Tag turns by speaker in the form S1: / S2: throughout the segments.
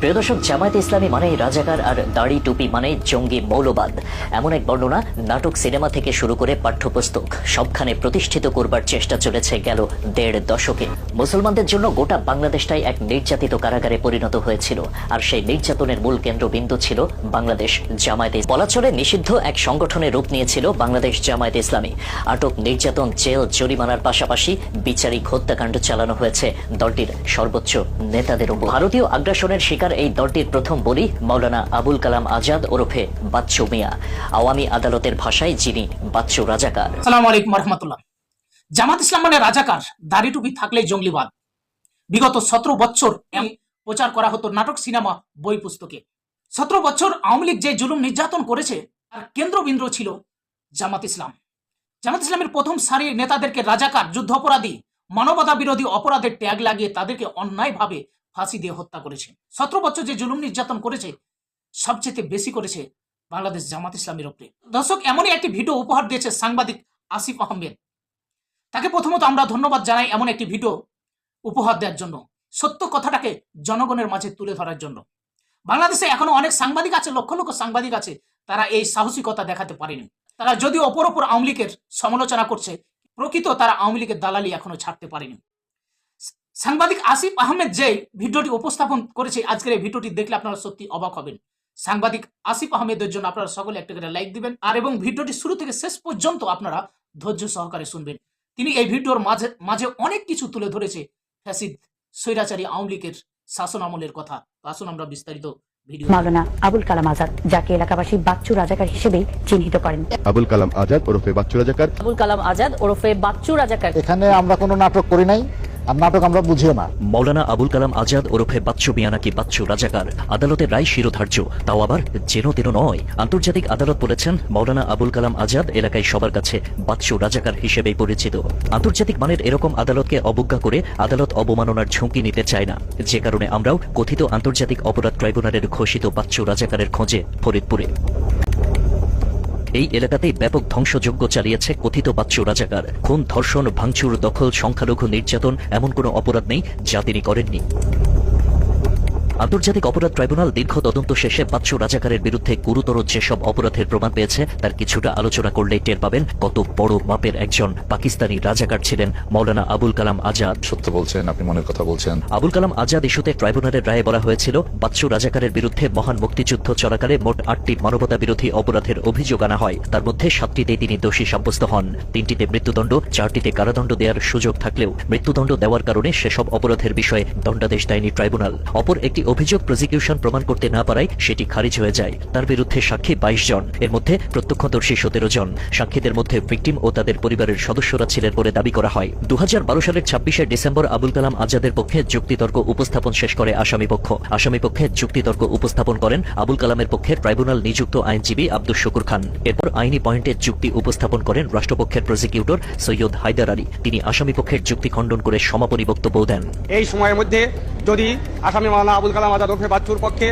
S1: প্রিয় দর্শক জামায়াতে ইসলামী মানে রাজাকার আর দাড়ি টুপি মানে জঙ্গি মৌলবাদ। এমন এক বর্ণনা নাটক সিনেমা থেকে শুরু করে পাঠ্যপুস্তক, সবখানে প্রতিষ্ঠিত করবার চেষ্টা চলেছে গেল দেড় দশকে। মুসলমানদের জন্য গোটা বাংলাদেশটাই এক নির্যাতিত কারাগারে পরিণত হয়েছিল, আর সেই নির্যাতনের মূল কেন্দ্রবিন্দু ছিল বাংলাদেশ জামায়াতে বলা নিষিদ্ধ এক সংগঠনের রূপ নিয়েছিল বাংলাদেশ জামায়াতে ইসলামী। আটক, নির্যাতন, জেল, জরিমানার পাশাপাশি বিচারিক হত্যাকাণ্ড চালানো হয়েছে দলটির সর্বোচ্চ নেতাদের ভারতীয় আগ্রাসনের শিকার এই দলটির প্রথম বলি মাওলানা আবুল কালাম আজাদ ওরফে বাচ্চু মিয়া। আওয়ামী আদালতের ভাষায় যিনি বাচ্চু রাজাকার।
S2: জামাত ইসলাম মানে রাজাকার, দাড়ি টুপি থাকলেই জঙ্গলিবাদ। বিগত সতেরো বছর প্রচার করা হতো নাটক, সিনেমা, বই পুস্তকে। সতেরো বছর আওয়ামী লীগ যে জুলুম নির্যাতন করেছে, তার কেন্দ্রবিন্দু ছিল জামাত ইসলাম। জামাত ইসলামের প্রথম সারির নেতাদেরকে রাজাকার যুদ্ধ অপরাধী মানবতা বিরোধী অপরাধের ট্যাগ লাগিয়ে তাদেরকে অন্যায়ভাবে ফাঁসি দিয়ে হত্যা করেছে। সতেরো বছর যে জুলুম নির্যাতন করেছে সবচেয়ে বেশি করেছে বাংলাদেশ জামাত ইসলামের উপরে দর্শক, এমনই একটি ভিডিও উপহার দিয়েছে সাংবাদিক আসিফ আহমেদ। তাকে প্রথমত আমরা ধন্যবাদ জানাই এমন একটি ভিডিও উপহার দেওয়ার জন্য, সত্য কথাটাকে জনগণের মাঝে তুলে ধরার জন্য। বাংলাদেশে এখনও অনেক সাংবাদিক আছে, লক্ষ লক্ষ সাংবাদিক আছে, তারা এই সাহসিকতা দেখাতে পারেনি। তারা যদিও অপর অপর আওয়ামী লীগের সমালোচনা করছে, প্রকৃত তারা আওয়ামী লীগের দালালি এখনও ছাড়তে পারেনি। সাংবাদিক আসিফ আহমেদ যে ভিডিওটি উপস্থাপন করেছে আজকের এই ভিডিওটি দেখলে আপনারা সত্যি অবাক হবেন। সাংবাদিক আসিফ আহমেদের জন্য আপনারা সকলে একটা করে লাইক দিবেন আর এবং ভিডিওটি শুরু থেকে শেষ পর্যন্ত আপনারা ধৈর্য সহকারে শুনবেন। তিনি এই ভিডিওর মাঝে মাঝে অনেক কিছু তুলে ধরেছে ফ্যাসিদ স্বৈরাচারী আওয়ামী লীগের শাসন আমলের কথা। আসুন আমরা বিস্তারিত ভিডিও
S3: মাওলানা আবুল কালাম আজাদ যাকে এলাকাবাসী বাচ্চু রাজাকার হিসেবেই চিহ্নিত করেন।
S4: আবুল কালাম আজাদ ওরফে বাচ্চু রাজাকার।
S5: আবুল কালাম আজাদ ওরফে বাচ্চু রাজাকার।
S6: এখানে আমরা কোনো নাটক করি নাই। আর নাটক আমরা বুঝিও না।
S1: মাওলানা আবুল কালাম আজাদ ওরফে বাচ্চু মিয়া নাকি বাচ্চু রাজাকার? আদালতের রায় শিরোধার্য, তাও আবার যেন তেন নয়। আন্তর্জাতিক আদালত বলেছেন মাওলানা আবুল কালাম আজাদ এলাকায় সবার কাছে বাচ্চু রাজাকার হিসেবেই পরিচিত। আন্তর্জাতিক মানের এরকম আদালতকে অবজ্ঞা করে আদালত অবমাননার ঝুঁকি নিতে চায় না। যে কারণে আমরাও কথিত আন্তর্জাতিক অপরাধ ট্রাইব্যুনালের ঘোষিত বাচ্চু রাজাকারের খোঁজে ফরিদপুরে। এই এলাকাতেই ব্যাপক ধ্বংসযজ্ঞ চালিয়েছে কথিত বাচ্চু রাজাকার। খুন, ধর্ষণ, ভাঙচুর, দখল, সংখ্যালঘু নির্যাতন এমন কোনো অপরাধ নেই যা তিনি করেননি। আন্তর্জাতিক অপরাধ ট্রাইব্যুনাল দীর্ঘ তদন্ত শেষে বাচ্চু রাজাকারের বিরুদ্ধে গুরুতর যেসব অপরাধের প্রমাণ পেয়েছে তার কিছুটা আলোচনা করলেই টের পাবেন কত বড় মাপের একজন পাকিস্তানি রাজাকার ছিলেন মৌলানা আবুল কালাম আজাদ।
S4: সত্য বলছেন আপনি মনের কথা বলছেন।
S1: আবুল কালাম আজাদ ইস্যুতে ট্রাইব্যুনালের রায়ে বলা হয়েছিল বাচ্চু রাজাকারের বিরুদ্ধে মহান মুক্তিযুদ্ধ চলাকালে মোট আটটি মানবতা বিরোধী অপরাধের অভিযোগ আনা হয়। তার মধ্যে সাতটিতে তিনি দোষী সাব্যস্ত হন। তিনটিতে মৃত্যুদণ্ড চারটিতে কারাদণ্ড দেওয়ার সুযোগ থাকলেও মৃত্যুদণ্ড দেওয়ার কারণে সেসব অপরাধের বিষয়ে দণ্ডাদেশ দেয়নি ট্রাইব্যুনাল। অপর একটি অভিযোগ প্রসিকিউশন প্রমাণ করতে না পারায় সেটি খারিজ হয়ে যায়। তার বিরুদ্ধে সাক্ষী বাইশ জন। এর মধ্যে প্রত্যক্ষদর্শী সতেরো জন। সাক্ষীদের মধ্যে ভিকটিম ও তাদের পরিবারের সদস্যরা ছিলেন বলে দাবি করা হয়। দু সালের ছাব্বিশে ডিসেম্বর আবুল কালাম আজাদের পক্ষে যুক্তিতর্ক উপস্থাপন শেষ করে আসামি পক্ষ। আসামি পক্ষে যুক্তিতর্ক উপস্থাপন করেন আবুল কালামের পক্ষে ট্রাইব্যুনাল নিযুক্ত আইনজীবী আব্দুল শুকুর খান। এরপর আইনি পয়েন্টে যুক্তি উপস্থাপন করেন রাষ্ট্রপক্ষের প্রসিকিউটর সৈয়দ হায়দার আলী। তিনি আসামি পক্ষের যুক্তি খণ্ডন করে সমাপনী বক্তব্য দেন।
S7: এই সময়ের মধ্যে যদি আসামি মাওলানা আবুল কালাম আজাদ বাচ্চুর পক্ষে।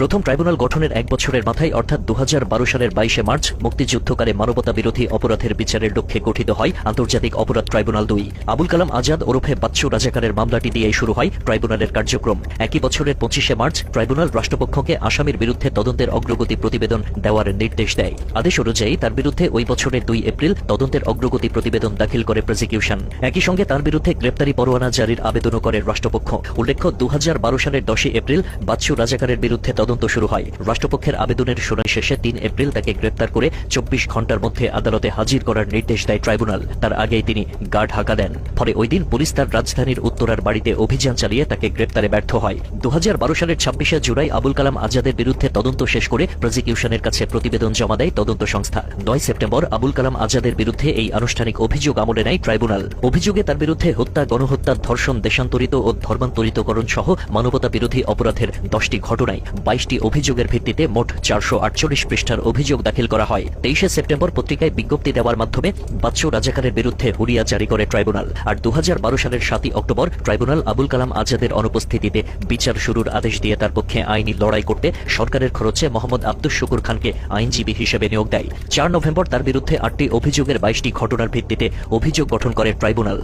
S1: প্রথম ট্রাইব্যুনাল গঠনের এক বছরের মাথায়, অর্থাৎ দু হাজার বারো সালের বাইশে মার্চ, মুক্তিযুদ্ধকালে মানবতা বিরোধী অপরাধের বিচারের লক্ষ্যে গঠিত হয় আন্তর্জাতিক অপরাধ ট্রাইব্যুনাল দুই। আবুল কালাম আজাদ ওরফে বাচ্চু রাজাকারের মামলাটি দিয়েই শুরু হয় ট্রাইব্যুনালের কার্যক্রম। একই বছরের পঁচিশে মার্চ, ট্রাইব্যুনাল রাষ্ট্রপক্ষকে আসামির বিরুদ্ধে তদন্তের অগ্রগতি প্রতিবেদন দেওয়ার নির্দেশ দেয়। আদেশ অনুযায়ী তার বিরুদ্ধে ওই বছরের দুই এপ্রিল তদন্তের অগ্রগতি প্রতিবেদন দাখিল করে প্রসিকিউশন একই সঙ্গে তার বিরুদ্ধে গ্রেপ্তারি পরোয়ানা জারির আবেদনও করে রাষ্ট্রপক্ষ। উল্লেখ্য দু হাজার বারো সালের দশই এপ্রিল বাচ্চু রাজাকারের বিরুদ্ধে তদন্ত শুরু হয়। রাষ্ট্রপক্ষের আবেদনের শুনানি শেষে তিন এপ্রিল তাকে গ্রেপ্তার করে চব্বিশ ঘণ্টার মধ্যে আদালতে হাজির করার নির্দেশ দেয় ট্রাইব্যুনাল। তার আগেই তিনি গার্ড হাঁকা দেন। ফলে ওই দিন পুলিশ তার রাজধানীর উত্তরার বাড়িতে অভিযান চালিয়ে তাকে গ্রেপ্তারে ব্যর্থ হয়। দু হাজার বারো সালের ছাব্বিশে জুলাই আবুল কালাম আজাদের বিরুদ্ধে তদন্ত শেষ করে প্রসিকিউশনের কাছে প্রতিবেদন জমা দেয় তদন্ত সংস্থা। নয় সেপ্টেম্বর আবুল কালাম আজাদের বিরুদ্ধে এই আনুষ্ঠানিক অভিযোগ আমলে নেয় ট্রাইব্যুনাল। অভিযোগে তার বিরুদ্ধে হত্যা, গণহত্যা, ধর্ষণ, দেশান্তরিত ও ধর্মান্তরিত তরিতকরণ সহ মানবতা বিরোধী অপরাধের দশটি ঘটনায় বাইশটি অভিযোগের ভিত্তিতে মোট চারশো আটচল্লিশ পৃষ্ঠার অভিযোগ দাখিল করা হয় তেইশে সেপ্টেম্বর পত্রিকায় বিজ্ঞপ্তি দেওয়ার মাধ্যমে বাচ্চু রাজাকারের বিরুদ্ধে হুরিয়া জারি করে ট্রাইব্যুনাল আর দু সালের সাতই অক্টোবর ট্রাইব্যুনাল আবুল কালাম আজাদের অনুপস্থিতিতে বিচার শুরুর আদেশ দিয়ে তার পক্ষে আইনি লড়াই করতে সরকারের খরচে মোহাম্মদ আব্দুস শুকুর খানকে আইনজীবী হিসেবে নিয়োগ দেয় চার নভেম্বর তার বিরুদ্ধে আটটি অভিযোগের বাইশটি ঘটনার ভিত্তিতে অভিযোগ গঠন করে ট্রাইব্যুনাল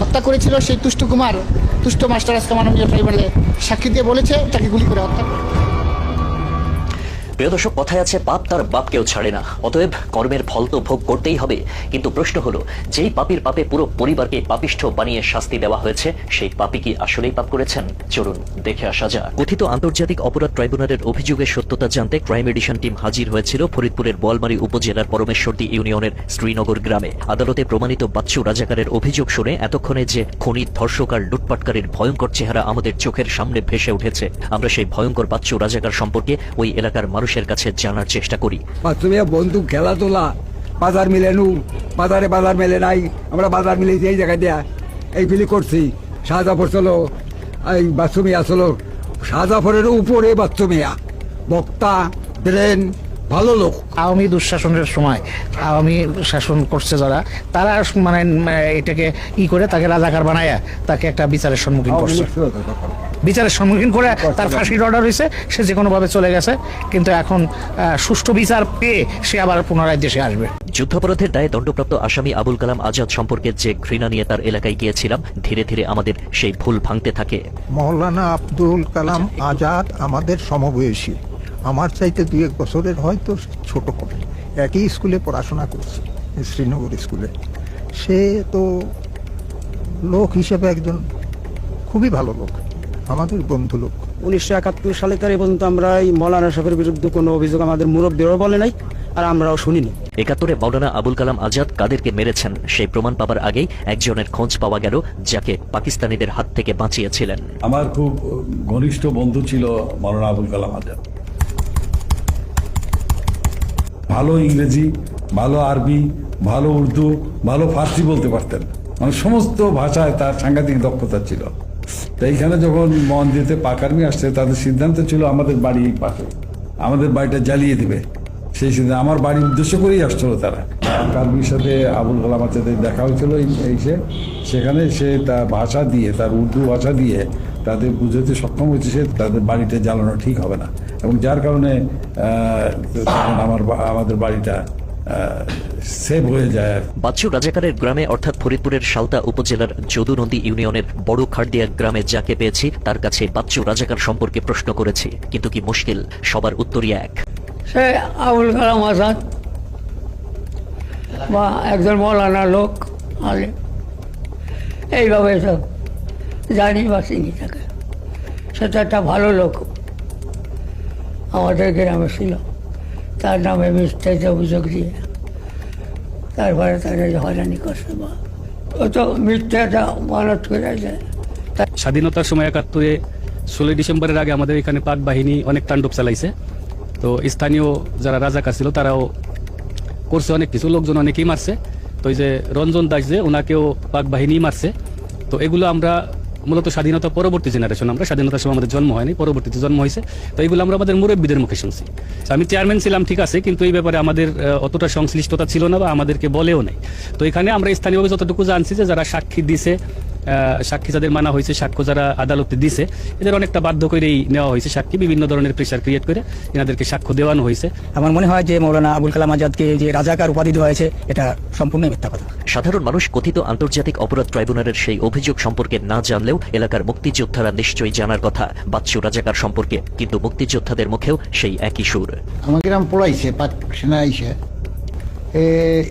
S8: হত্যা করেছিল সেই তুষ্ট কুমার তুষ্ট মাস্টার আজকে মাননীয় ট্রাইব্যুনালে সাক্ষী দিয়ে বলেছে তাকে গুলি করে হত্যা।
S1: প্রিয় কথায় আছে, পাপ তার বাপকেও ছাড়ে না। অতএব কর্মের ফল তো ভোগ করতেই হবে। কিন্তু প্রশ্ন হলো, যেই পাপীর পাপে পুরো পরিবারকে পাপিষ্ঠ বানিয়ে শাস্তি দেওয়া হয়েছে, সেই পাপি কি আসলেই পাপ করেছেন? চলুন দেখে আসা যাক। কথিত আন্তর্জাতিক অপরাধ ট্রাইব্যুনালের অভিযোগের সত্যতা জানতে ক্রাইম এডিশন টিম হাজির হয়েছিল ফরিদপুরের বোয়ালমারী উপজেলার পরমেশ্বরদী ইউনিয়নের শ্রীনগর গ্রামে। আদালতে প্রমাণিত বাচ্চু রাজাকারের অভিযোগ শুনে এতক্ষণে যে খনি ধর্ষক আর লুটপাটকারীর ভয়ঙ্কর চেহারা আমাদের চোখের সামনে ভেসে উঠেছে, আমরা সেই ভয়ঙ্কর বাচ্চু রাজাকার সম্পর্কে ওই এলাকার মানুষের কাছে জানার চেষ্টা করি।
S9: তুমি বন্ধু খেলাধুলা বাজার মিলে নু, বাজারে বাজার মেলে নাই, আমরা বাজার মিলে এই জায়গায় দেয়া, এই ফিলি করছি। শাহজাফর চলো, এই বাথরুমিয়া আসলো। শাহজাফরের উপরে বাথরুমিয়া বক্তা ব্রেন ভালো লোক।
S8: আওয়ামী দুঃশাসনের সময় আওয়ামী শাসন করছে যারা তারা মানে এটাকে ই করে তাকে রাজাকার বানায় তাকে একটা বিচারের সম্মুখীন করছে। বিচারের সম্মুখীন করে তার ফাঁসির অর্ডার হয়েছে সে যে কোনোভাবে চলে গেছে কিন্তু এখন সুষ্ঠু বিচার পেয়ে সে আবার পুনরায় দেশে আসবে।
S1: যুদ্ধাপরাধের দায়ে দণ্ডপ্রাপ্ত আসামি আবুল কালাম আজাদ সম্পর্কে যে ঘৃণা নিয়ে তার এলাকায় গিয়েছিলাম ধীরে ধীরে আমাদের সেই ভুল ভাঙতে থাকে।
S10: মৌলানা আব্দুল কালাম আজাদ আমাদের সমবয়সী। আমার চাইতে দুই এক বছরের হয়তো ছোট হবে একই স্কুলে পড়াশোনা করছে শ্রীনগর স্কুলে। সে তো লোক হিসেবে একজন খুবই ভালো লোক আমাদের বন্ধু লোক।
S11: উনিশশো একাত্তর সালে তার এই পর্যন্ত আমরা এই মৌলানা সাহেবের বিরুদ্ধে কোনো অভিযোগ আমাদের মুরব্বীরাও বলে নাই আর আমরাও শুনিনি।
S1: একাত্তরে মাওলানা আবুল কালাম আজাদ কাদেরকে মেরেছেন সেই প্রমাণ পাবার আগেই একজনের খোঁজ পাওয়া গেল যাকে পাকিস্তানিদের হাত থেকে বাঁচিয়েছিলেন।
S9: আমার খুব ঘনিষ্ঠ বন্ধু ছিল মৌলানা আবুল কালাম আজাদ। ভালো ইংরেজি, ভালো আরবি, ভালো উর্দু, ভালো ফার্সি বলতে পারতেন। মানে সমস্ত ভাষায় তার সাংঘাতিক দক্ষতা ছিল। তো এইখানে যখন মন দিতে পাকারমি আসছে, তাদের সিদ্ধান্ত ছিল আমাদের বাড়ি পাশে। আমাদের বাড়িটা জ্বালিয়ে দিবে। সেই সিদ্ধান্ত আমার বাড়ির উদ্দেশ্য করেই আসছিল তারা। কার্বির সাথে আবুল কালাম আজাদের দেখা হয়েছিল এই- এই সে সেখানে সে তার ভাষা দিয়ে, তার উর্দু ভাষা দিয়ে তাদের বুঝাতে সক্ষম হয়েছে সে তাদের বাড়িটা জ্বালানো ঠিক হবে না। এবং যার কারণে আমার আমাদের বাড়িটা সেভ হয়ে যায়
S1: বাচ্চু রাজাকারের গ্রামে অর্থাৎ ফরিদপুরের সালতা উপজেলার যদুনন্দী ইউনিয়নের বড় গ্রামে যাকে পেয়েছি তার কাছে বাচ্চু রাজাকার সম্পর্কে প্রশ্ন করেছি কিন্তু কি মুশকিল? সবার উত্তরই এক।
S11: সে আবুল কালাম আজাদ বা একজন মৌলানা লোক আলে। এইভাবে সব জানি বা চিনি তাকে। সে একটা ভালো লোক। আমাদের গ্রামে ছিল। তার নামে মিথ্যাতে অভিযোগ দিয়ে তারপরে তারা যে হয়রানি করছে বা তো মিথ্যাটা মানত করে যায়
S12: স্বাধীনতার সময় একাত্তরে ষোলোই ডিসেম্বরের আগে আমাদের এখানে পাক বাহিনী অনেক তাণ্ডব চালাইছে। তো স্থানীয় যারা রাজাকার ছিল, তারাও করছে অনেক কিছু। লোকজন অনেকেই মারছে। তো এই যে রঞ্জন দাস যে, ওনাকেও পাক বাহিনী মারছে। তো এগুলো আমরা মূলত স্বাধীনতা পরবর্তী জেনারেশন আমরা স্বাধীনতার সময় আমাদের জন্ম হয়নি, পরবর্তীতে জন্ম হয়েছে। তো এইগুলো আমরা আমাদের মুরব্বীদের মুখে শুনছি। আমি চেয়ারম্যান ছিলাম, ঠিক আছে, কিন্তু এই ব্যাপারে আমাদের অতটা সংশ্লিষ্টতা ছিল না বা আমাদেরকে বলেও নাই। তো এখানে আমরা স্থানীয়ভাবে যতটুকু জানছি যে যারা সাক্ষী দিছে সাক্ষী যাদের মানা হয়েছে সাক্ষ্য যারা আদালতে দিছে এদের অনেকটা বাধ্য করেই নেওয়া হয়েছে সাক্ষী। বিভিন্ন ধরনের প্রেশার ক্রিয়েট করে এনাদেরকে সাক্ষ্য দেওয়ানো হয়েছে।
S11: আমার মনে হয় যে মৌলানা আবুল কালাম আজাদকে যে রাজাকার উপাধি দেওয়া হয়েছে এটা সম্পূর্ণ মিথ্যা কথা।
S1: সাধারণ মানুষ কথিত আন্তর্জাতিক অপরাধ ট্রাইব্যুনালের সেই অভিযোগ সম্পর্কে না জানলেও এলাকার মুক্তিযোদ্ধারা নিশ্চয়ই জানার কথা। বাচ্চু রাজাকার সম্পর্কে কিন্তু মুক্তিযোদ্ধাদের মুখেও সেই একই সুর।
S6: আমার গ্রাম পড়াইছে সেনা আইসে।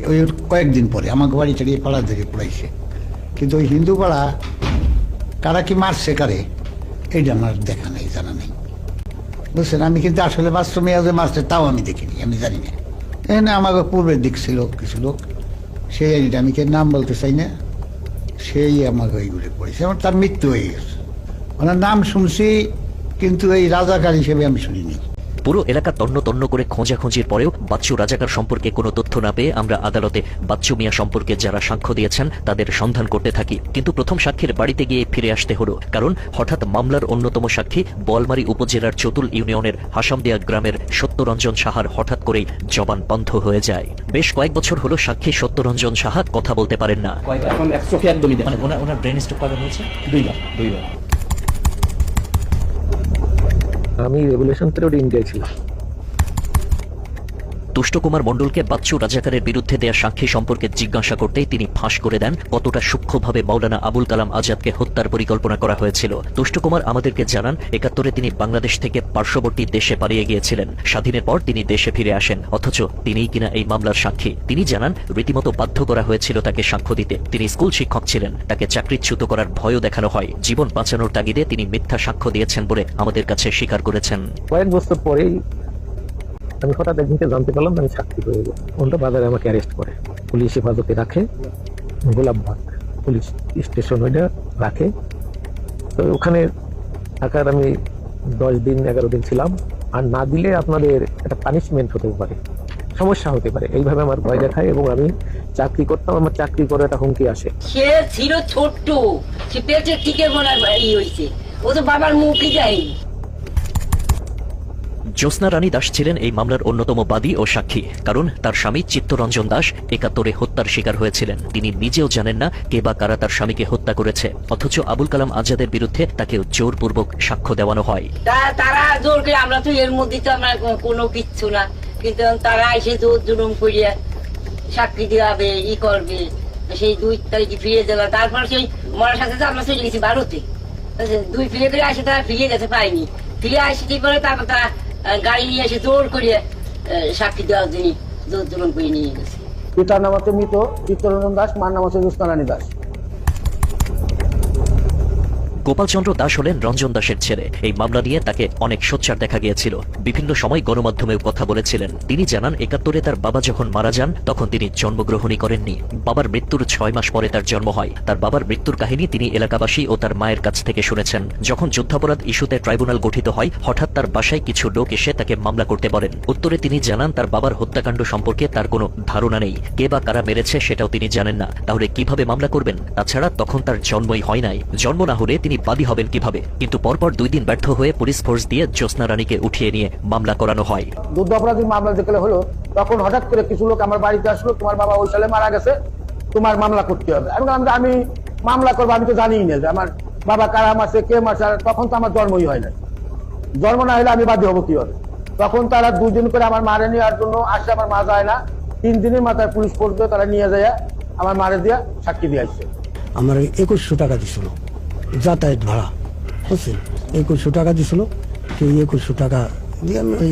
S6: ওই কয়েকদিন পরে আমাকে বাড়ি চালিয়ে পাড়া থেকে পড়াইছে। কিন্তু ওই হিন্দু পাড়া কারা কি মারছে কারে, এইটা আমার দেখা নেই, জানা নেই। বুঝছেন? আমি কিন্তু আসলে বাস্তবে যে মারছে, তাও আমি দেখিনি, আমি জানি না। এখানে আমাকে পূর্বের দিক ছিল, কিছু লোক। সেই আইডিটা আমি কে নাম বলতে চাই না? সেই আমাকে ওইগুলো পড়েছে। আমার তার মৃত্যু হয়ে গেছে। ওনার নাম শুনছি, কিন্তু এই রাজাকার হিসেবে আমি শুনিনি।
S1: পুরো এলাকা তন্ন তন্ন করে খোঁজাখুঁজির পরেও বাচ্চু রাজাকার সম্পর্কে কোনো তথ্য না পেয়ে আমরা আদালতে বাচ্চু মিয়া সম্পর্কে যারা সাক্ষ্য দিয়েছেন তাদের সন্ধান করতে থাকি। কিন্তু প্রথম সাক্ষীর বাড়িতে গিয়ে ফিরে আসতে হলো কারণ হঠাৎ মামলার অন্যতম সাক্ষী বোয়ালমারী উপজেলার চতুল ইউনিয়নের হাসামদিয়া গ্রামের সত্যরঞ্জন সাহার হঠাৎ করেই জবান বন্ধ হয়ে যায়। বেশ কয়েক বছর হলো সাক্ষী সত্যরঞ্জন সাহা কথা বলতে পারেন না।
S2: এখন একদমই
S1: মানে ওনার ওনার ব্রেন স্ট্রোক কবে হয়েছে? দুইবার। দুইবার।
S13: আমি রেগুলেশন থ্রোড ইন্ডিয়া ছিলাম
S1: তুষ্ট কুমার মণ্ডলকে বাচ্চু রাজাকারের বিরুদ্ধে দেয়া সাক্ষী সম্পর্কে জিজ্ঞাসা করতেই তিনি ফাঁস করে দেন। কতটা সূক্ষ্মভাবে মাওলানা আবুল কালাম আজাদকে হত্যার পরিকল্পনা করা হয়েছিল। তুষ্ট কুমার আমাদেরকে জানান, একাত্তরে তিনি বাংলাদেশ থেকে পার্শ্ববর্তী দেশে পালিয়ে গিয়েছিলেন। স্বাধীনের পর তিনি দেশে ফিরে আসেন, অথচ তিনিই কিনা এই মামলার সাক্ষী। তিনি জানান, রীতিমতো বাধ্য করা হয়েছিল তাকে সাক্ষ্য দিতে। তিনি স্কুল শিক্ষক ছিলেন, তাকে চাকরিচ্যুত করার ভয়ও দেখানো হয়। জীবন বাঁচানোর তাগিদে তিনি মিথ্যা সাক্ষ্য দিয়েছেন বলে আমাদের কাছে স্বীকার করেছেন।
S13: কয়েক বছর পরেই আমি হঠাৎ একদিনকে জানতে পারলাম আমি সাক্ষী হয়ে গেছি উল্টো বাজারে আমাকে অ্যারেস্ট করে। পুলিশ হেফাজতে রাখে। গোলাপবাগ পুলিশ স্টেশন ওইটা রাখে। তো ওখানে থাকার আমি দশ দিন, এগারো দিন ছিলাম। আর না দিলে আপনাদের একটা পানিশমেন্ট হতে পারে। সমস্যা হতে পারে। এইভাবে আমার ভয় দেখায় এবং আমি চাকরি করতাম। আমার চাকরি করে একটা হুমকি আসে।
S14: সে ছিল ছোট্ট। সে পেটে টিকে ই হয়েছে ও তো বাবার মুখই যায়নি
S1: জ্যোৎস্না রানী দাস ছিলেন এই মামলার অন্যতম বাদী ও সাক্ষী, কারণ তার স্বামী চিত্তরঞ্জন দাস একাত্তরে হত্যার শিকার হয়েছিলেন। তিনি নিজেও জানেন না কে বা কারা তার স্বামীকে হত্যা করেছে, অথচ আবুল কালাম আজাদের বিরুদ্ধে তাকে জোরপূর্বক সাক্ষ্য দেওয়ানো হয়।
S14: তারা জোর করে, আমরা তো এর মধ্যে তো আমরা কোনো কিচ্ছু না, কিন্তু তারা এসে জোর জুলুম করিয়া সাক্ষী দেওয়াবে ই করবে, সেই দুই তারিখে ফিরে যাবে তারপর সেই মরার সাথে আমরা চলে গেছি ভারতে। দুই ফিরে করে আসে তারা ফিরে গেছে পাইনি। ফিরে আসে কি করে তারপর তারা গাড়ি নিয়ে এসে জোর করিয়া সাক্ষী দেওয়ার জন্য জোর জুলুম করে নিয়ে গেছে।
S13: পিতার নাম হচ্ছে মৃত চিত্তরঞ্জন দাস, মার নাম হচ্ছে রুস্তারানী দাস।
S1: গোপালচন্দ্র দাস হলেন রঞ্জন দাসের ছেলে। এই মামলা নিয়ে তাকে অনেক সোচ্চার দেখা গিয়েছিল। বিভিন্ন সময় গণমাধ্যমেও কথা বলেছিলেন। তিনি জানান, একাত্তরে তার বাবা যখন মারা যান, তখন তিনি জন্মগ্রহণই করেননি। বাবার মৃত্যুর ছয় মাস পরে তার জন্ম হয়। তার বাবার মৃত্যুর কাহিনী তিনি এলাকাবাসী ও তার মায়ের কাছ থেকে শুনেছেন। যখন যুদ্ধাপরাধ ইস্যুতে ট্রাইব্যুনাল গঠিত হয়, হঠাৎ তার বাসায় কিছু লোক এসে তাকে মামলা করতে বলেন। উত্তরে তিনি জানান, তার বাবার হত্যাকাণ্ড সম্পর্কে তার কোনো ধারণা নেই। কে বা কারা মেরেছে সেটাও তিনি জানেন না। তাহলে কীভাবে মামলা করবেন? তাছাড়া তখন তার জন্মই হয় নাই। জন্ম না হলে তিনি বাদী হবেন কীভাবে? কিন্তু পরপর দুই দিন ব্যর্থ হয়ে পুলিশ ফোর্স দিয়ে জ্যোৎস্না রানীকে উঠিয়ে নিয়ে মামলা করানো হয়।
S13: যুদ্ধ অপরাধী মামলা দেখলে হলো তখন হঠাৎ করে কিছু লোক আমার বাড়িতে আসলো তোমার বাবা ওই সালে মারা গেছে তোমার মামলা করতে হবে। আমি বললাম আমি মামলা করব আমি তো জানিই না যে আমার বাবা কারা মারছে কে মারছে আর তখন তো আমার জন্মই হয় না জন্ম না হলে আমি বাদী হব কি হবে? তখন তারা দুদিন করে আমার মারে নেওয়ার জন্য আসে আমার মা যায় না। তিন দিনের মাথায় পুলিশ পড়বে তারা নিয়ে যায় আমার মারে দিয়া সাক্ষী দিয়ে আসছে
S15: আমার একুশশো টাকা দিছিল। যাতায়াত ভাড়া বুঝছেন? একুশশো টাকা দিছিল সেই একুশশো টাকা দিয়ে আমি ওই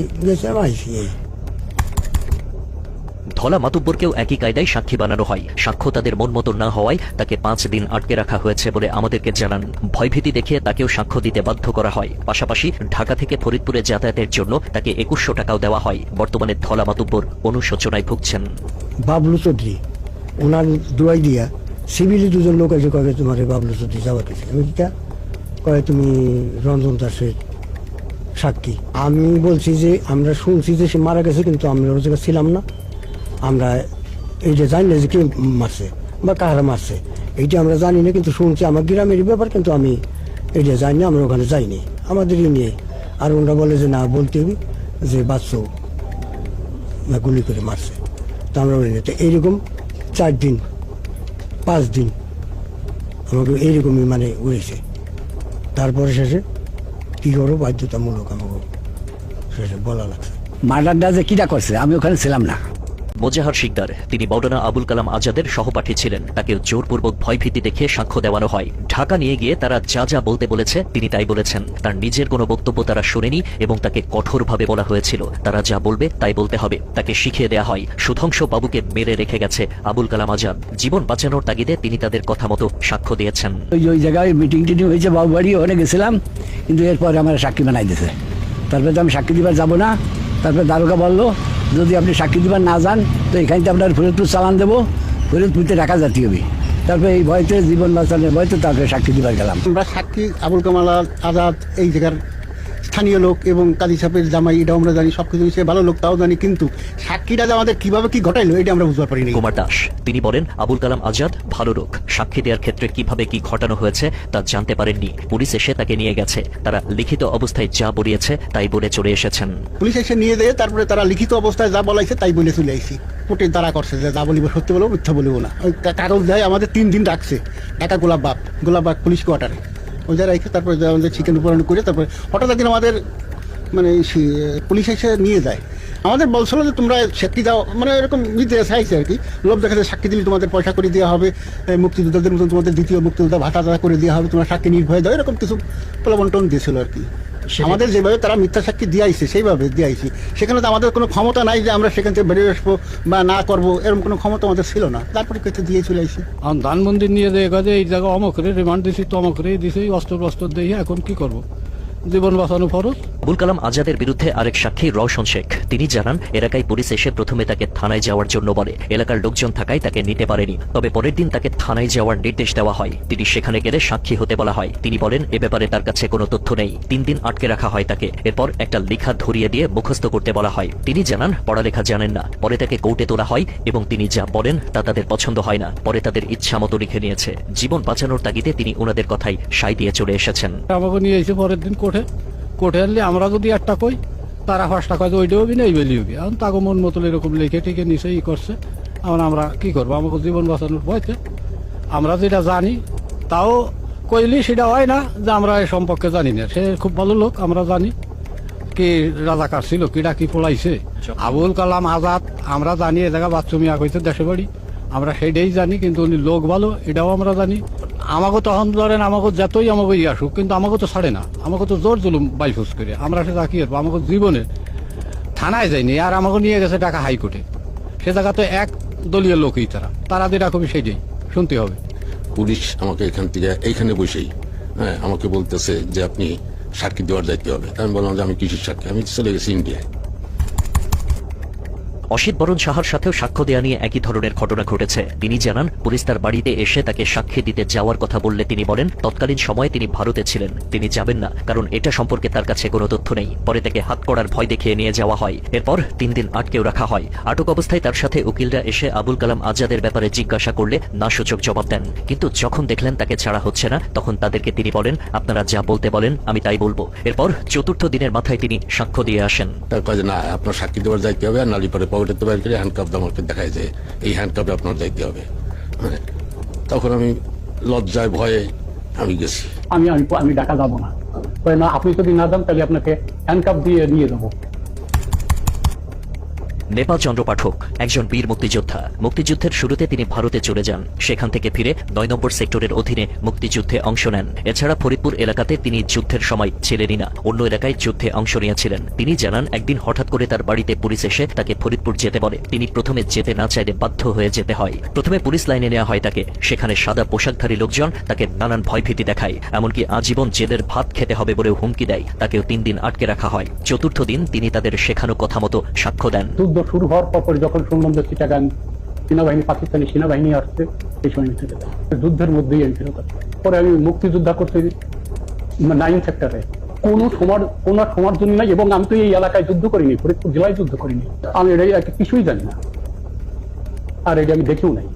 S15: আইসি এই
S1: ধলা মাতুব্বরকেও একই কায়দায় সাক্ষী বানানো হয়। সাক্ষ্য তাদের মন মতো না হওয়ায় তাকে পাঁচ দিন আটকে রাখা হয়েছে বলে আমাদেরকে জানান। ভয়ভীতি দেখিয়ে তাকেও সাক্ষ্য দিতে বাধ্য করা হয়। পাশাপাশি ঢাকা থেকে ফরিদপুরে যাতায়াতের জন্য তাকে একুশশো টাকাও দেওয়া হয়। বর্তমানে ধলা মাতুব্বর অনুশোচনায় ভুগছেন।
S15: বাবলু চৌধুরী ওনার দুয়াই দিয়া সিভিলি দুজন লোক এসে কয়ে, তোমার বাবলু চৌধুরী যাওয়া গেছে আমি কিটা কয়ে, তুমি রঞ্জন দাসের সাক্ষী। আমি বলছি যে, আমরা শুনছি যে সে মারা গেছে, কিন্তু আমরা ওর জায়গায় ছিলাম না। আমরা এই যে জানি না যে কে মারছে বা কাহারা মারছে এইটা আমরা জানি না, কিন্তু শুনছি আমার গ্রামের ব্যাপার, কিন্তু আমি এইটা জানি না, আমরা ওখানে যাইনি। আমাদেরই নিয়ে আর ওনারা বলে যে, না, বলতে হবে যে বাচ্চু গুলি করে মারছে। তা আমরা বলি না। তো এইরকম চার দিন পাঁচ দিন আমাকে এইরকমই মানে উড়েছে তারপরে শেষে কি করব? বাধ্যতামূলক আমাকে শেষে বলা লাগছে।
S13: মার্ডারটা যে কিটা করছে, আমি ওখানে ছিলাম না।
S1: মোজাহার শিকদার, তিনি মৌলানা আবুল কালাম আজাদের সহপাঠী ছিলেন। তাকে জোরপূর্বক ভয়ভীতি দেখে সাক্ষ্য দেওয়ানো হয়। ঢাকা নিয়ে গিয়ে তারা যা যা বলতে বলেছে, তিনি তাই বলেছেন। তার নিজের কোনো বক্তব্য তারা শোনেনি এবং তাকে কঠোরভাবে বলা হয়েছিল। তারা যা বলবে, তাই বলতে হবে। তাকে শিখিয়ে দেয়া হয় সুধংস বাবুকে মেরে রেখে গেছে আবুল কালাম আজাদ। জীবন বাঁচানোর তাগিদে তিনি তাদের কথা মতো সাক্ষ্য দিয়েছেন।
S13: ওই জায়গায় মিটিং টিটিং হয়েছে বাবু বাড়ি ওখানে গেছিলাম। কিন্তু এরপর আমার সাক্ষী বানাই দিয়েছে। তারপরে তো আমি সাক্ষী দিবার যাব না। তারপরে দারোগা বলল যদি আপনি সাক্ষী দিবার না যান, তো এখানে তো আপনার ফরিদপুর চালান দেবো। ফরিদপুরতে ঢাকা জাতি হবে। তারপরে এই ভয়তে জীবন বাঁচানোর ভয়তে তারপরে সাক্ষী দিবার গেলাম।
S6: আমরা সাক্ষী আবুল কামাল আজাদ এই জায়গার স্থানীয় লোক এবং কাজী সাহেবের জামাই এটাও আমরা জানি সব কিছু সে ভালো লোক তাও জানি কিন্তু সাক্ষীরা যে আমাদের কীভাবে কি ঘটাইলো এটা আমরা বুঝতে পারিনি।
S1: কুমার দাস তিনি বলেন আবুল কালাম আজাদ ভালো লোক। সাক্ষী দেওয়ার ক্ষেত্রে কীভাবে কি ঘটানো হয়েছে তা জানতে পারেননি। পুলিশ এসে তাকে নিয়ে গেছে। তারা লিখিত অবস্থায় যা বলিয়েছে তাই বলে চলে এসেছেন।
S6: পুলিশ এসে নিয়ে যেয়ে তারপরে তারা লিখিত অবস্থায় যা বলাইছে তাই বলে চলে আইছি। কোর্টে তারা করছে যে যা বলিব সত্যি বলব মিথ্যা বলিব না। কাগজ দেয় আমাদের তিন দিন রাখছে ঢাকা গোলাপবাগ গোলাপবাগ পুলিশ কোয়ার্টারে। ওই যা রেখে তারপরে আমাদের চিকেন উপরণ করে তারপরে হঠাৎ একদিন আমাদের মানে পুলিশ এসে নিয়ে যায়। আমাদের বলছিল যে তোমরা সাক্ষী দাও মানে এরকম নিতে চাইছে আর কি। লোভ দেখা যায় সাক্ষী দিলে তোমাদের পয়সা করে দেওয়া হবে মুক্তিযোদ্ধাদের মতন তোমাদের দ্বিতীয় মুক্তিযোদ্ধা ভাতা করে দেওয়া হবে, তোমরা সাক্ষী নির্ভয় দাও এরকম কিছু প্রলোভন দিয়েছিল আর কি। আমাদের যেভাবে তারা মিথ্যা সাক্ষী দিয়ে দিয়াইছে সেইভাবে দিয়ে আইসি সেখানে তো আমাদের কোনো ক্ষমতা নাই যে আমরা সেখান থেকে বেরিয়ে আসব বা না করব এরকম কোনো ক্ষমতা আমাদের ছিল না। তারপরে কেটে দিয়ে চলে আইসি।
S7: আমার ধানমন্দির নিয়ে যে কাজে এই অমক রে রিমান্ড দিছি তমকরে দিছি অস্ত্র বস্ত্র দিয়ে এখন কি করব? জীবন বাঁচানো ফরজ।
S1: আবুল কালাম আজাদের বিরুদ্ধে আরেক সাক্ষী রওশন শেখ। তিনি জানান এলাকায় পুলিশ এসে প্রথমে তাকে থানায় যাওয়ার জন্য বলে। এলাকার লোকজন থাকায় তাকে নিতে পারেনি তবে পরের দিন তাকে থানায় যাওয়ার নির্দেশ দেওয়া হয়। তিনি সেখানে গেলে সাক্ষী হতে বলা হয়। তিনি বলেন এ ব্যাপারে তার কাছে কোনো তথ্য নেই। তিন দিন আটকে রাখা হয় তাকে। এরপর একটা লেখা ধরিয়ে দিয়ে মুখস্থ করতে বলা হয়। তিনি জানান পড়ালেখা জানেন না। পরে তাকে কোর্টে তোলা হয় এবং তিনি যা বলেন তা তাদের পছন্দ হয় না। পরে তাদের ইচ্ছা মতো লিখে নিয়েছে। জীবন বাঁচানোর তাগিদে তিনি ওনাদের কথাই সাই দিয়ে চলে এসেছেন।
S7: আমাকে নিয়ে এসে পরের দিন কোর্টে কোর্টে আনলে আমরা যদি একটা কই তারা পাঁচটা কয় ওইটাও বি না এই বেলি হবি এখন তাকে মন মতো এরকম লিখে টিকে নিচে ই করছে। এখন আমরা কি করব? আমাকে জীবন বাঁচানোর ভয়তে আমরা যেটা জানি তাও কইলি সেটা হয় না যে আমরা এ সম্পর্কে জানি না। সে খুব ভালো লোক আমরা জানি কি রাজাকার ছিল কিটা কি পড়াইছে আবুল কালাম আজাদ আমরা জানি এ জায়গা বাচ্চু মিয়া কইছে দেশে বাড়ি। আমরা সেটাই জানি কিন্তু উনি লোক ভালো এটাও আমরা জানি। আমাকে তখন ধরেন আমাকে যতই আমাকে ইয়ে আসুক, কিন্তু আমাকে তো ছাড়ে না। আমাকে তো জোর জুলুম বাইফুস করে। আমরা সেটা কি আমাকে জীবনে থানায় যায়নি আর আমাকে নিয়ে গেছে টাকা হাইকোর্টে। সে জায়গাতে এক দলীয় লোকই তারা। তারা যেটা কবি সেটাই। শুনতে হবে।
S16: পুলিশ আমাকে এখান থেকে, এইখানে বসেই হ্যাঁ আমাকে বলতেছে যে আপনি সাক্ষী দেওয়ার দায়িত্ব হবে। আমি বললাম যে আমি কৃষির সাক্ষী? আমি চলে গেছি ইন্ডিয়ায়
S1: অসিত বরণ সাহার সাথেও সাক্ষ্য দেয়া নিয়ে একই ধরনের ঘটনা ঘটেছে। তিনি জানান, পুলিশ তার বাড়িতে এসে তাকে সাক্ষী দিতে যাওয়ার কথা বললে তিনি বলেন, তৎকালীন সময়ে তিনি ভারতে ছিলেন। তিনি যাবেন না, কারণ এটা সম্পর্কে তার কাছে কোনো তথ্য নেই। পরে তাকে হাত করার ভয় দেখিয়ে নিয়ে যাওয়া হয়। এরপর তিন দিন আটকেও রাখা হয়। আটক অবস্থায় তার সাথে উকিলরা এসে আবুল কালাম আজাদের ব্যাপারে জিজ্ঞাসা করলে না সূচক জবাব দেন। কিন্তু যখন দেখলেন তাকে ছাড়া হচ্ছে না, তখন তাদেরকে তিনি বলেন, আপনারা যা বলতে বলেন, আমি তাই বলব। এরপর চতুর্থ দিনের মাথায় তিনি সাক্ষ্য দিয়ে আসেন।
S16: তার না, আপনার সাক্ষী দেওয়ার দায়িত্ব হবে আর পকেটের তো বাইর করে হ্যান্ডকাপ আমাকে দেখায় যে এই হ্যান্ডকাপে আপনার দায়িত্ব হবে। হ্যাঁ তখন আমি লজ্জায় ভয়ে আমি গেছি।
S7: আমি আমি ঢাকা যাব না। না আপনি যদি না যান তাহলে আপনাকে হ্যান্ডকাপ দিয়ে নিয়ে দেবো
S1: নেপাল চন্দ্র পাঠক একজন বীর মুক্তিযোদ্ধা। মুক্তিযুদ্ধের শুরুতে তিনি ভারতে চলে যান। সেখান থেকে ফিরে নয় নম্বর সেক্টরের অধীনে মুক্তিযুদ্ধে অংশ নেন। এছাড়া ফরিদপুর এলাকাতে তিনি যুদ্ধের সময় ছিলেনই না। অন্য এলাকায় যুদ্ধে অংশ নিয়েছিলেন। তিনি জানান, একদিন হঠাৎ করে তার বাড়িতে পুলিশ এসে তাকে ফরিদপুর যেতে বলে। তিনি প্রথমে যেতে না চাইলে বাধ্য হয়ে যেতে হয়। প্রথমে পুলিশ লাইনে নেওয়া হয় তাকে। সেখানে সাদা পোশাকধারী লোকজন তাকে নানান ভয়ভীতি দেখায়। এমনকি আজীবন জেলের ভাত খেতে হবে বলেও হুমকি দেয়। তাকেও তিন দিন আটকে রাখা হয়। চতুর্থ দিন তিনি তাদের শেখানো কথা মতো সাক্ষ্য দেন।
S7: যুদ্ধ শুরু হওয়ার পর পরে যখন শুনলাম যে চিটাগাং সেনাবাহিনী, পাকিস্তানি সেনাবাহিনী আসছে এই সময় আমি ফেরত যুদ্ধের মধ্যেই আমি ফেরত আসি। পরে আমি মুক্তিযোদ্ধা করতে নাইন সেক্টরে। কোনো সমর কোনো সমর জন্য নাই এবং আমি তো এই এলাকায় যুদ্ধ করিনি, ফরিদপুর জেলায় যুদ্ধ করিনি। আমি এটা একটা কিছুই জানি না। আর এটা আমি দেখেও নাই।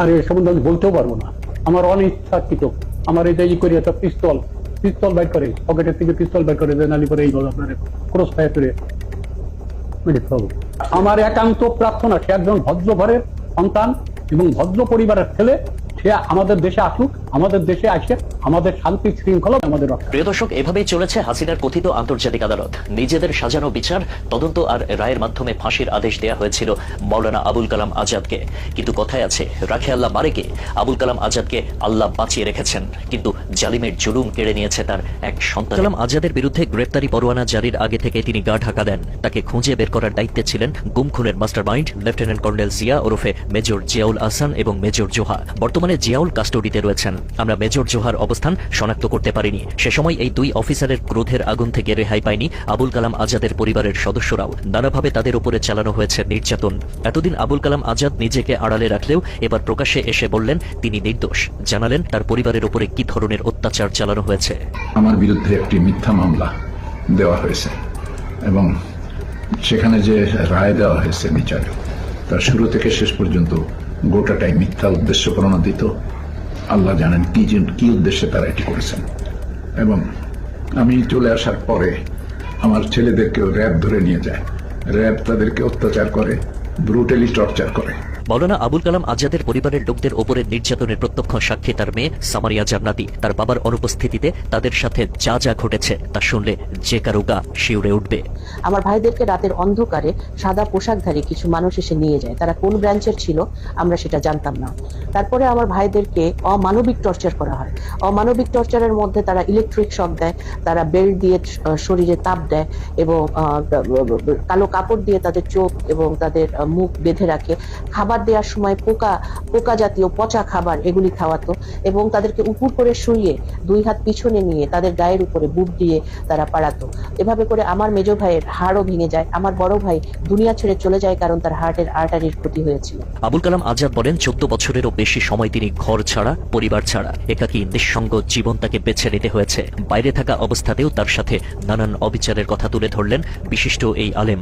S7: আর এর সম্বন্ধে আমি বলতেও পারব না। আমার অনিচ্ছাকৃত, আমার এটা ই করে, একটা পিস্তল পিস্তল বাইর করে, পকেটের থেকে পিস্তল বাইর করে দেন আলি করে এই আপনার, ক্রস ফায়ার করে মেরে হব আমার একান্ত প্রার্থনা সে একজন ভদ্র ঘরের সন্তান এবং ভদ্র পরিবারের ছেলে, সে আমাদের দেশে আসুক। আমাদের দেশে আসে, আমাদের শান্তি শৃঙ্খলা, আমাদের
S1: প্রিয় দর্শক, এভাবেই চলেছে হাসিনার কথিত আন্তর্জাতিক আদালত। নিজেদের সাজানো বিচার, তদন্ত আর রায়ের মাধ্যমে ফাঁসির আদেশ দেওয়া হয়েছিল মৌলানা আবুল কালাম আজাদকে। কিন্তু কথায় আছে রাখে আল্লাহ বারেকে আবুল কালাম আজাদকে আল্লাহ বাঁচিয়ে রেখেছেন। কিন্তু জালিমের জুলুম কেড়ে নিয়েছে তার এক সন্তান। কালাম আজাদের বিরুদ্ধে গ্রেপ্তারি পরোয়ানা জারির আগে থেকে তিনি গা ঢাকা দেন। তাকে খুঁজে বের করার দায়িত্বে ছিলেন গুম খুনের master mind lieutenant colonel Zia ওরফে মেজর জিয়াউল আহসান এবং মেজর জোহা। বর্তমানে জিয়াউল কাস্টডিতে রয়েছেন। আমরা মেজর জোহার অবস্থান শনাক্ত করতে পারেনি। সে সময় এই দুই অফিসারের ক্রোধের আগুন থেকে রেহাই পায়নি আবুল কালাম আজাদের পরিবারের সদস্যরাও। নানাভাবে তাদের উপরে চালানো হয়েছে নির্যাতন। এতদিন আবুল কালাম আজাদ নিজেকে আড়ালে রাখলেও এবার প্রকাশ্যে এসে বললেন, তিনি নির্দোষ। জানালেন, তার পরিবারের উপরে কি ধরনের অত্যাচার চালানো হয়েছে।
S17: আমার বিরুদ্ধে একটি মিথ্যা মামলা দেওয়া হয়েছে এবং সেখানে যে রায় দেওয়া হয়েছে বিচার, তার শুরু থেকে শেষ পর্যন্ত গোটাটাই মিথ্যা উদ্দেশ্য প্রণোদিত। আল্লাহ জানেন কি কি উদ্দেশ্যে তারা এটি করেছেন। এবং আমি চলে আসার পরে আমার ছেলেদেরকেও র্যাব ধরে নিয়ে যায়। র্যাব তাদেরকে অত্যাচার করে ব্রুটালি টর্চার করে।
S1: মৌলানা আবুল কালাম আজাদের পরিবারের লোকদের ওপরে নির্যাতনের প্রত্যক্ষ সাক্ষী তার মেয়ে সামারিয়া জান্নাতি। তার বাবার অনুপস্থিতিতে তাদের সাথে যা যা ঘটেছে তা শুনলে যে কারও গা শিউরে উঠবে।
S3: আমার ভাইদেরকে রাতের অন্ধকারে সাদা পোশাকধারী কিছু মানুষ এসে নিয়ে যায়। তারা কোন ব্রাঞ্চের ছিল আমরা সেটা জানতাম না। তারপরে আমার ভাইদেরকে অমানবিক টর্চার করা হয়। অমানবিক টর্চারের মধ্যে তারা ইলেকট্রিক শক দেয়, তারা বেল্ট দিয়ে শরীরে তাপ দেয় এবং কালো কাপড় দিয়ে তাদের চোখ এবং তাদের মুখ বেঁধে রাখে। খাবার দেওয়ার সময় পোকা পোকা জাতীয় পচা খাবার এগুলি খাওয়াতো এবং তাদেরকে উপর করে শুইয়ে দুই হাত পিছনে নিয়ে তাদের গায়ের উপরে বুট দিয়ে তারা পাড়াতো। এভাবে করে আমার মেজ ভাইয়ের হাড়ও ভেঙে যায়। আমার বড় ভাই দুনিয়া ছেড়ে চলে যায় কারণ তার হার্টের আর্টারির ক্ষতি হয়েছিল।
S1: আবুল কালাম আজাদ বলেন চোদ্দ বছরেরও বেশি সময় তিনি ঘর ছাড়া পরিবার ছাড়া একাকী নিঃসঙ্গ জীবন তাকে বেছে নিতে হয়েছে। বাইরে থাকা অবস্থাতেও তার সাথে নানান অবিচারের কথা তুলে ধরলেন বিশিষ্ট এই আলেম।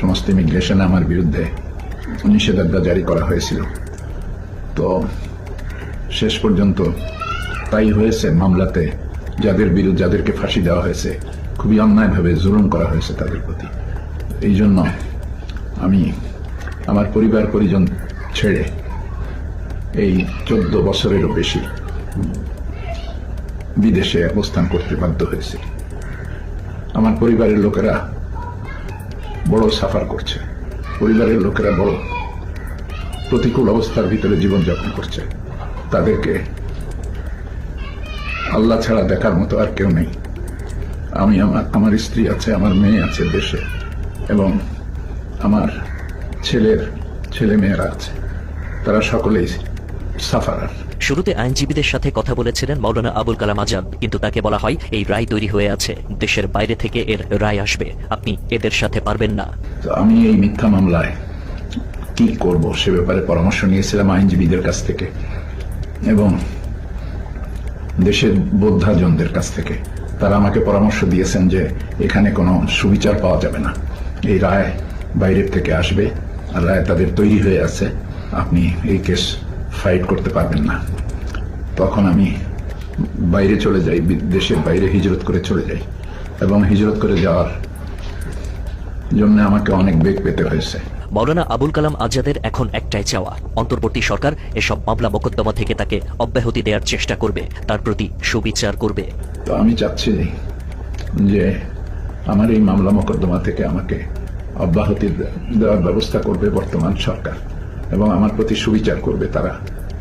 S17: সমস্ত ইমিগ্রেশনে আমার বিরুদ্ধে। নিষেধাজ্ঞা জারি করা হয়েছিল। তো শেষ পর্যন্ত তাই হয়েছে মামলাতে, যাদের বিরুদ্ধে, যাদেরকে ফাঁসি দেওয়া হয়েছে। খুবই অন্যায়ভাবে জুলুম করা হয়েছে তাদের প্রতি। এই জন্য আমি আমার পরিবার পরিজন ছেড়ে এই চোদ্দ বছরেরও বেশি বিদেশে অবস্থান করতে বাধ্য হয়েছে। আমার পরিবারের লোকেরা বড় সাফার করছে। পরিবারের লোকেরা বড়। প্রতিকূল অবস্থার ভিতরে জীবনযাপন করছে। তাদেরকে আল্লাহ ছাড়া দেখার মতো আর কেউ নেই। আমি আমার আমার স্ত্রী আছে, আমার মেয়ে আছে দেশে, এবং আমার ছেলের ছেলে মেয়েরা আছে। তারা সকলেই সাফারার।
S1: শুরুতে আইনজীবীদের সাথে কথা বলেছিলেন মাওলানা আবুল কালাম আজাদ, কিন্তু তাকে বলা হয়, এই রায় তৈরি হয়ে আছে, দেশের বাইরে থেকে এর রায় আসবে, আপনি এদের সাথে পারবেন না।
S17: আমি এই মিথ্যা মামলায় কি করব সে ব্যাপারে পরামর্শ নিয়েছিলাম আইনজীবীদের কাছ থেকে এবং দেশের বোদ্ধাজনদের কাছ থেকে। তারা আমাকে পরামর্শ দিয়েছেন যে এখানে কোনো সুবিচার পাওয়া যাবে না। এই রায় বাইরের থেকে আসবে, আর রায় তাদের তৈরি হয়ে আছে। আপনি এই কেস ফাইট করতে পারবেন না। তখন আমি বাইরে চলে যাই দেশের বাইরে হিজরত করে চলে যাই। এবং হিজরত করে যাওয়ার জন্য আমাকে অনেক বেগ পেতে হয়েছে।
S1: মাওলানা আবুল কালাম আজাদের এখন একটাই চাওয়া অন্তর্বর্তী সরকার এসব মামলা মোকদ্দমা থেকে তাকে অব্যাহতি দেওয়ার চেষ্টা করবে তার প্রতি সুবিচার করবে।
S17: তো আমি চাচ্ছি যে আমার এই মামলা মোকদ্দমা থেকে আমাকে অব্যাহতি দেওয়ার ব্যবস্থা করবে বর্তমান সরকার। এবং আমার প্রতি সুবিচার করবে তারা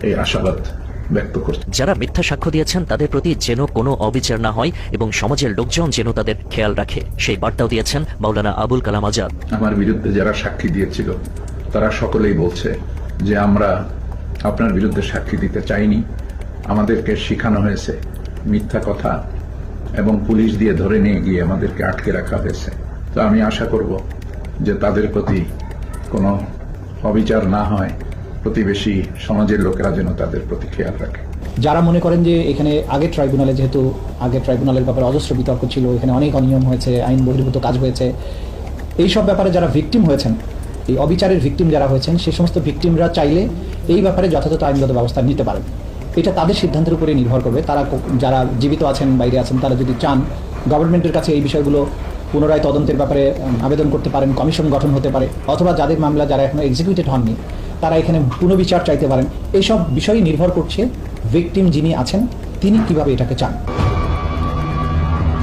S17: এই আশাবাদ ব্যক্ত করছে।
S1: যারা মিথ্যা সাক্ষ্য দিয়েছেন তাদের প্রতি যেন কোনো অবিচার না হয় এবং সমাজের লোকজন যেন তাদের খেয়াল রাখে। সেই বার্তাও দিয়েছেন মাওলানা আবুল কালাম আজাদ।
S17: আমার বিরুদ্ধে যারা সাক্ষী দিয়েছিল তারা সকলেই বলছে যে আমরা আপনার বিরুদ্ধে সাক্ষী দিতে চাইনি। আমাদেরকে শেখানো হয়েছে মিথ্যা কথা এবং পুলিশ দিয়ে ধরে নিয়ে গিয়ে আমাদেরকে আটকে রাখা হয়েছে। তো আমি আশা করব যে তাদের প্রতি কোনো অবিচার না হয়, প্রতিবেশী সমাজের লোকেরা যেন তাদের প্রতি খেয়াল রাখে।
S13: যারা মনে করেন যে এখানে আগে ট্রাইব্যুনালে যেহেতু, আগে ট্রাইব্যুনালের ব্যাপারে অজস্র বিতর্ক ছিল, এখানে অনেক অনিয়ম হয়েছে, আইন বহির্ভূত কাজ হয়েছে এই সব ব্যাপারে যারা ভিকটিম হয়েছেন, এই অবিচারের ভিকটিম যারা হয়েছেন সেই সমস্ত ভিকটিমরা চাইলে এই ব্যাপারে যথাযথ আইনগত ব্যবস্থা নিতে পারেন। এটা তাদের সিদ্ধান্তের উপরে নির্ভর করবে। তারা যারা জীবিত আছেন, বাইরে আছেন, তারা যদি চান গভর্নমেন্টের কাছে এই বিষয়গুলো পুনরায় তদন্তের ব্যাপারে আবেদন করতে পারেন, কমিশন গঠন হতে পারে, অথবা যাদের মামলা যারা এখনও এক্সিকিউটেড হননি, তারা এখানে পুনর্বিচার চাইতে পারেন। এইসব বিষয়ই নির্ভর করছে ভিকটিম যিনি আছেন, তিনি কীভাবে এটাকে চান।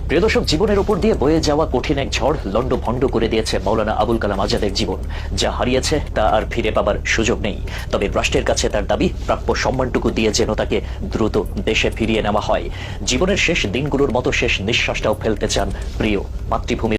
S1: প্রিয় দর্শক, জীবনের উপর দিয়ে বয়ে যাওয়া কঠিন এক ঝড় লন্ড ভণ্ড করে দিয়েছে মৌলানা আবুল কালাম আজাদের জীবন। যা হারিয়েছে, তা আর ফিরে পাবার সুযোগ নেই। তবে রাষ্ট্রের কাছে তার দাবি, প্রাপ্য সম্মানটুকু দিয়ে যেন তাকে দ্রুত দেশে ফিরিয়ে নেওয়া হয়। জীবনের শেষ দিনগুলোর মতো শেষ নিঃশ্বাসটাও ফেলতে চান প্রিয় মাতৃভূমি